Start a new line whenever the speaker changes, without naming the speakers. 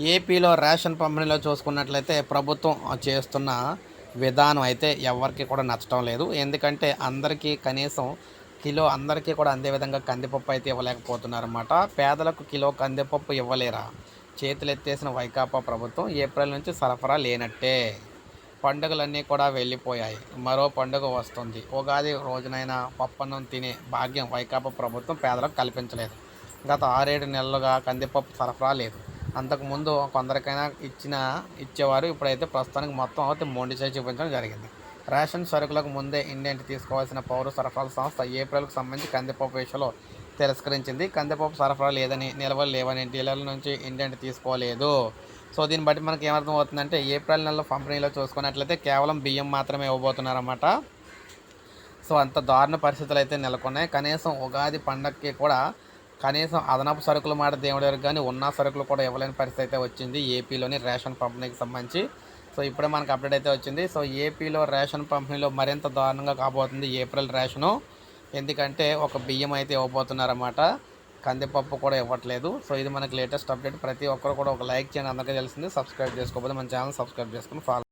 ఏపీలో రేషన్ పంపిణీలో చూసుకున్నట్లయితే ప్రభుత్వం చేస్తున్న విధానం అయితే ఎవరికి కూడా నచ్చడం లేదు. ఎందుకంటే అందరికీ కనీసం కిలో అందరికీ కూడా అందే విధంగా కందిపప్పు అయితే ఇవ్వలేకపోతున్నారన్నమాట. పేదలకు కిలో కందిపప్పు ఇవ్వలేరా? చేతులెత్తేసిన వైకాపా ప్రభుత్వం ఏప్రిల్ నుంచి సరఫరా లేనట్టే. పండుగలన్నీ కూడా వెళ్ళిపోయాయి. మరో పండుగ వస్తుంది. ఉగాది రోజునైనా పప్పన్నం తినే భాగ్యం వైకాపా ప్రభుత్వం పేదలకు కల్పించలేదు. గత ఆరేడు నెలలుగా కందిపప్పు సరఫరా లేదు. అంతకుముందు కొందరికైనా ఇచ్చిన ఇచ్చేవారు ఇప్పుడైతే ప్రస్తుతానికి మొత్తం అయితే మొండి చేసి చూపించడం జరిగింది. రేషన్ సరుకులకు ముందే ఇండియన్ తీసుకోవాల్సిన పౌర సరఫరాల సంస్థ ఏప్రిల్కు సంబంధించి కందిపప్పు విషయంలో తిరస్కరించింది. కందిపప్పు సరఫరా లేదని నిల్వలు లేవని డీలర్ల నుంచి ఇండియన్ తీసుకోలేదు. సో దీన్ని బట్టి మనకి ఏమర్థం అవుతుందంటే ఏప్రిల్ నెలలో పంపిణీలో చూసుకున్నట్లయితే కేవలం బియ్యం మాత్రమే ఇవ్వబోతున్నారన్నమాట. సో అంత దారుణ పరిస్థితులు అయితే నెలకొన్నాయి. కనీసం ఉగాది పండగకి కూడా కనీసం అదనపు సరుకులు మాట దేవుడి వరకు కానీ ఉన్న సరుకులు కూడా ఇవ్వలేని పరిస్థితి అయితే వచ్చింది ఏపీలోని రేషన్ పంపిణీకి సంబంధించి. సో ఇప్పుడే మనకు అప్డేట్ అయితే వచ్చింది. సో ఏపీలో రేషన్ పంపిణీలో మరింత దారుణంగా కాబోతుంది ఏప్రిల్ రేషను. ఎందుకంటే ఒక బియ్యం అయితే ఇవ్వబోతున్నారన్నమాట. కందిపప్పు కూడా ఇవ్వట్లేదు. సో ఇది మనకి లేటెస్ట్ అప్డేట్. ప్రతి ఒక్కరు కూడా ఒక లైక్ చేయండి. అందరికీ తెలిసింది. సబ్స్క్రైబ్ చేసుకోకపోతే మన ఛానల్ సబ్స్క్రైబ్ చేసుకుని ఫాలో